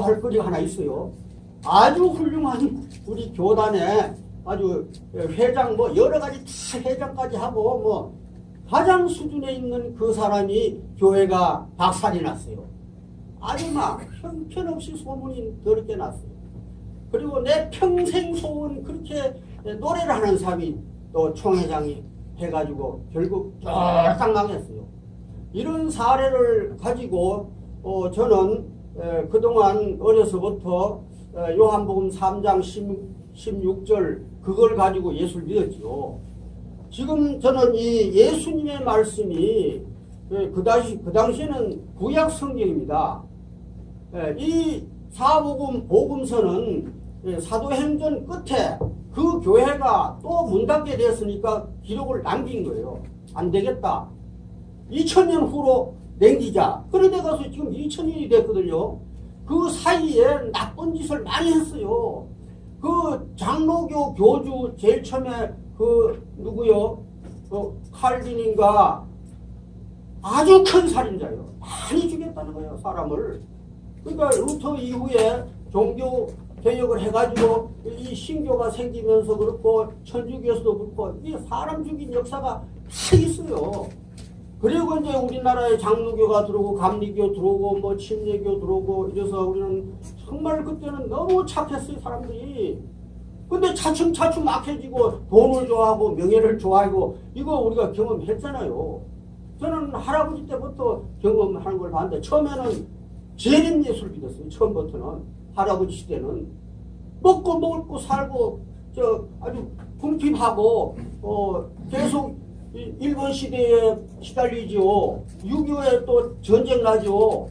할 거리가 하나 있어요. 아주 훌륭한 우리 교단에 아주 회장 뭐 여러 가지 다 회장까지 하고 뭐 가장 수준에 있는 그 사람이 교회가 박살이 났어요. 아주 막 형편없이 소문이 더럽게 났어요. 그리고 내 평생 소원 그렇게 노래를 하는 사람이 또 총회장이 해가지고 결국 쫄딱 망했어요. 이런 사례를 가지고 어, 저는 에, 그동안 어려서부터 에, 요한복음 3장 16, 절 그걸 가지고 예수를 믿었죠. 지금 저는 이 예수님의 말씀이 에, 그 당시 그 당시에는 구약 성경입니다. 에, 이 사복음 복음서는 예, 사도행전 끝에 그 교회가 또 문 닫게 됐으니까 기록을 남긴 거예요. 안 되겠다. 2000년 후로 남기자. 그런데 가서 지금 2000년이 됐거든요. 그 사이에 나쁜 짓을 많이 했어요. 그 장로교 교주 제일 처음에 그 누구요? 그 칼빈인가 아주 큰 살인자예요. 많이 죽였다는 거예요, 사람을. 그러니까 루터 이후에 종교 개혁을 해가지고 이 신교가 생기면서 그렇고 천주교에서도 그렇고 이 사람 죽인 역사가 다 있어요. 그리고 이제 우리나라에 장로교가 들어오고 감리교 들어오고 뭐 침례교 들어오고 이래서 우리는 정말 그때는 너무 착했어요 사람들이. 근데 차츰차츰 악해지고 돈을 좋아하고 명예를 좋아하고 이거 우리가 경험했잖아요. 저는 할아버지 때부터 경험하는 걸 봤는데 처음에는 재림 예술 믿었어요. 처음부터는 할아버지 시대는 먹고 먹고 살고 저 아주 궁핍하고 어 계속 이- 일본 시대에 시달리지요. 6.25에 또 전쟁 나죠.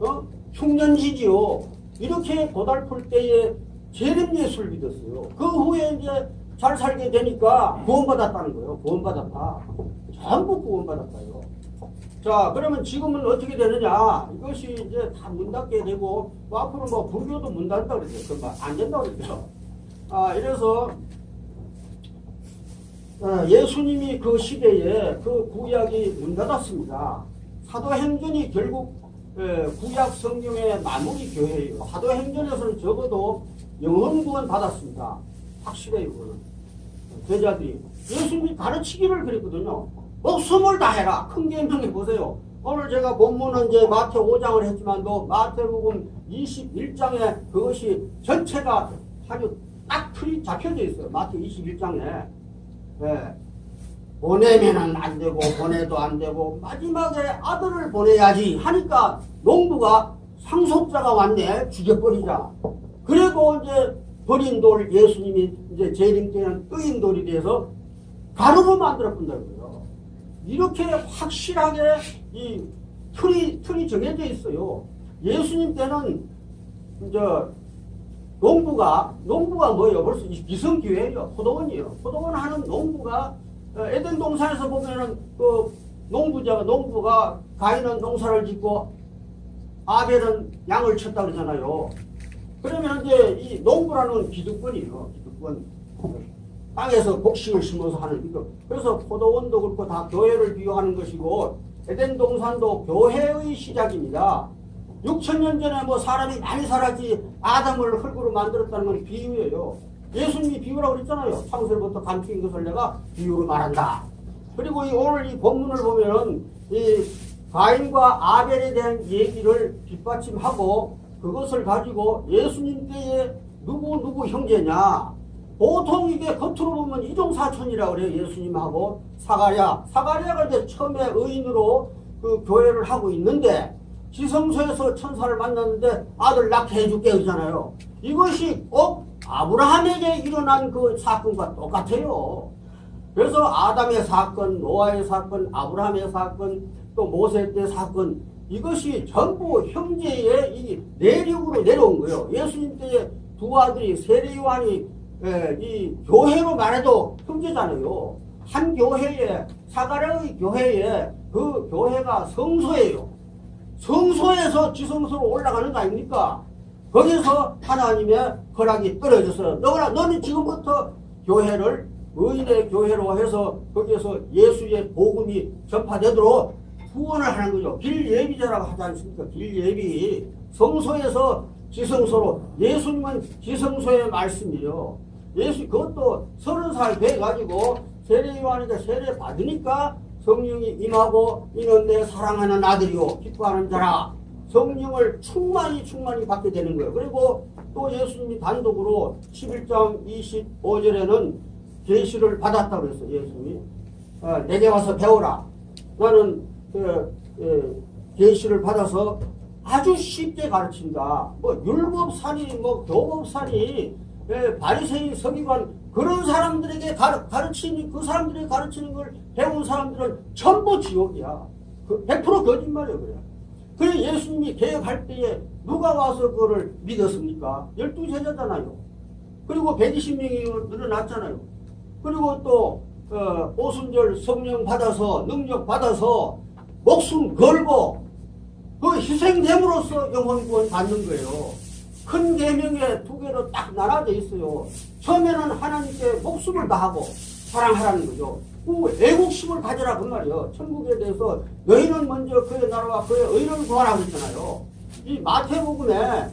어? 흉년시지요. 이렇게 고달플 때에 재림 예술 믿었어요. 그 후에 이제 잘 살게 되니까 구원받았다는 거예요. 구원받았다. 전부 구원받았다요. 자, 그러면 지금은 어떻게 되느냐? 이것이 이제 다 문 닫게 되고, 뭐 앞으로 뭐 불교도 문 닫는다 그러죠. 그안 안 된다 그러죠. 아, 이래서, 어, 예수님이 그 시대에 그 구약이 문 닫았습니다. 사도행전이 결국 에, 구약 성경의 마무리 교회예요. 사도행전에서는 적어도 영혼 구원 받았습니다. 확실해요, 그거는. 제자들이 예수님이 가르치기를 그랬거든요. 목숨을 다해라. 큰 계명해 보세요. 오늘 제가 본문은 이제 마태 5장을 했지만도 마태복음 21장에 그것이 전체가 아주 딱 틀이 잡혀져 있어요. 마태 21장에. 예. 보내면은 안 되고 보내도 안 되고 마지막에 아들을 보내야지 하니까 농부가 상속자가 왔네 죽여버리자. 그리고 이제 버린 돌 예수님이 이제 재림 때는 뜨인 돌이 돼서 가루로 만들어 본다고요. 이렇게 확실하게 이 틀이 틀이 정해져 있어요. 예수님 때는 이제 농부가 농부가 뭐예요? 벌써 기성 기회예요. 포도원이에요. 포도원 하는 농부가 어, 에덴 동산에서 보면은 그 농부자가 농부가 가인은 농사를 짓고 아벨은 양을 쳤다 그러잖아요. 그러면 이제 이 농부라는 기득권이에요. 기득권. 땅에서 곡식을 심어서 하는 이거. 그래서 포도원도 그렇고 다 교회를 비유하는 것이고 에덴 동산도 교회의 시작입니다. 6천 년 전에 뭐 사람이 많이 살았지 아담을 흙으로 만들었다는 건 비유예요. 예수님이 비유라고 그랬잖아요. 창세부터 감추인 것을 내가 비유로 말한다. 그리고 이 오늘 이 본문을 보면은 이 가인과 아벨에 대한 얘기를 뒷받침하고 그것을 가지고 예수님 때에 누구 누구 형제냐 보통 이게 겉으로 보면 이종사촌이라고 그래요. 예수님하고 사가랴. 사가랴가 이제 처음에 의인으로 그 교회를 하고 있는데 지성소에서 천사를 만났는데 아들 낳게 해줄게 그러잖아요. 이것이 꼭 아브라함에게 일어난 그 사건과 똑같아요. 그래서 아담의 사건, 노아의 사건, 아브라함의 사건, 또 모세 때 사건 이것이 전부 형제의 이 내륙으로 내려온 거예요. 예수님 때에 두 아들이 세례 요한이 예, 이 교회로 말해도 형제잖아요. 한 교회에 사가랴의 교회에 그 교회가 성소예요. 성소에서 지성소로 올라가는 거 아닙니까? 거기서 하나님의 허락이 떨어져서 너나 너는 지금부터 교회를 의인의 교회로 해서 거기에서 예수의 복음이 전파되도록 후원을 하는 거죠. 길 예비자라고 하지 않습니까? 길 예비. 성소에서 지성소로 예수님은 지성소의 말씀이에요. 예수 그것도 서른 살 돼가지고 세례 요한이가 세례 받으니까 성령이 임하고 이는 내 사랑하는 아들이요 기뻐하는 자라 성령을 충만히 충만히 받게 되는 거예요. 그리고 또 예수님이 단독으로 11장 25절에는 계시를 받았다고 그랬어요. 예수님이 어, 내게 와서 배워라. 나는 그, 예, 계시를 받아서 아주 쉽게 가르친다. 뭐 율법사니 뭐 교법사니 예, 바리새인 서기관 그런 사람들에게 가르, 가르치니 그 사람들이 가르치는 걸 배운 사람들은 전부 지옥이야. 그 100% 거짓말이에요, 그래. 그래 예수님이 개혁할 때에 누가 와서 그거를 믿었습니까? 열두 제자잖아요. 그리고 120명이 늘어났잖아요. 그리고 또 어, 오순절 성령 받아서 능력 받아서 목숨 걸고 그 희생됨으로써 영혼 구원 받는 거예요. 큰 계명에 두 개로 딱 나눠져 있어요. 처음에는 하나님께 목숨을 다하고 사랑하라는 거죠. 그 애국심을 가져라 그 말이에요. 천국에 대해서 너희는 먼저 그의 나라와 그의 의를 구하라 그랬잖아요. 이 마태복음에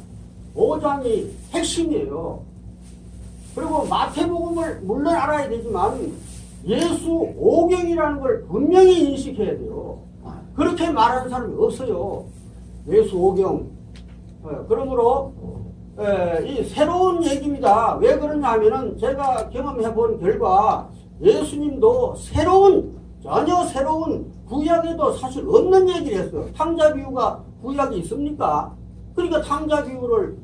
5장이 핵심이에요. 그리고 마태복음을 물론 알아야 되지만 예수 오경이라는 걸 분명히 인식해야 돼요. 그렇게 말하는 사람이 없어요. 예수 오경. 어, 그러므로 에, 이 새로운 얘기입니다. 왜 그러냐 하면은 제가 경험해 본 결과 예수님도 새로운 전혀 새로운 구약에도 사실 없는 얘기를 했어요. 탕자 비유가 구약에 있습니까? 그러니까 탕자 비유를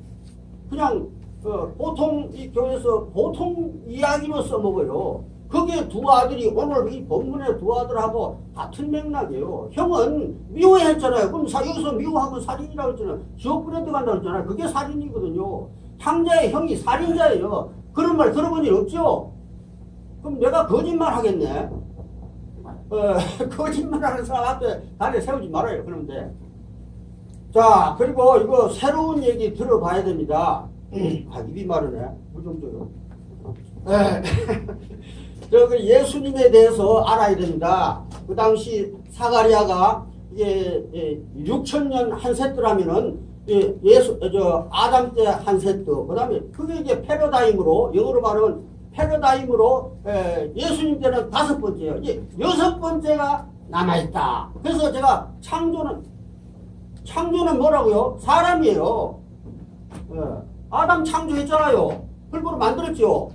그냥 어, 보통 이 교회에서 보통 이야기로 써먹어요. 그게 두 아들이 오늘 이 본문의 두 아들하고 같은 맥락이에요. 형은 미워했잖아요. 그럼 사, 여기서 미워하고 살인이라고 했잖아요. 지옥불에 들어간다고 했잖아요. 그게 살인이거든요. 탕자의 형이 살인자예요. 그런 말 들어본 일 없죠? 그럼 내가 거짓말 하겠네. 어, 거짓말 하는 사람 앞에 다리 세우지 말아요. 그런데. 자, 그리고 이거 새로운 얘기 들어봐야 됩니다. 아, 입이 마르네. 네. 저그 예수님에 대해서 알아야 됩니다. 그 당시 사가리아가 이게 6천 년한 세트라면은 예, 예수 저 아담 때 한 세트. 그다음에 그게 이제 패러다임으로 영어로 말하면 패러다임으로 에, 예수님 때는 다섯 번째예요. 이제 여섯 번째가 남아 있다. 그래서 제가 창조는 창조는 뭐라고요? 사람이에요. 예. 아담 창조했잖아요. 흙으로 만들었죠.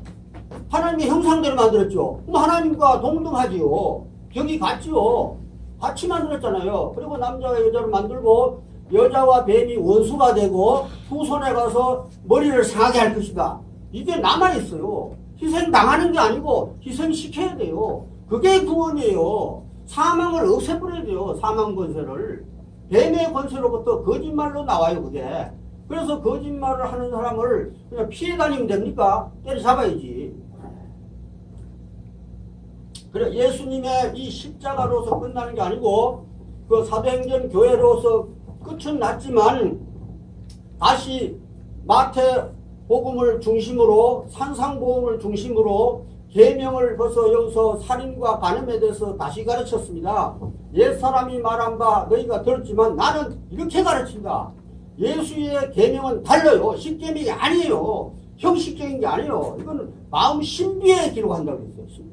하나님의 형상대로 만들었죠. 그럼 하나님과 동등하지요. 격이 같지요. 같이 만들었잖아요. 그리고 남자와 여자를 만들고 여자와 뱀이 원수가 되고 후손에 가서 머리를 상하게 할 것이다. 이게 남아있어요. 희생당하는 게 아니고 희생시켜야 돼요. 그게 구원이에요. 사망을 없애버려야 돼요. 사망 권세를. 뱀의 권세로부터 거짓말로 나와요, 그게. 그래서 거짓말을 하는 사람을 그냥 피해 다니면 됩니까? 때려잡아야지. 그래, 예수님의 이 십자가로서 끝나는 게 아니고, 그 사도행전 교회로서 끝은 났지만, 다시 마태 복음을 중심으로, 산상복음을 중심으로, 계명을 벌써 여기서 살인과 간음에 대해서 다시 가르쳤습니다. 옛사람이 말한 바 너희가 들었지만 나는 이렇게 가르친다. 예수의 계명은 달라요. 십계명이 아니에요. 형식적인 게 아니에요. 이거는 마음 신비에 기록한다고 했어요.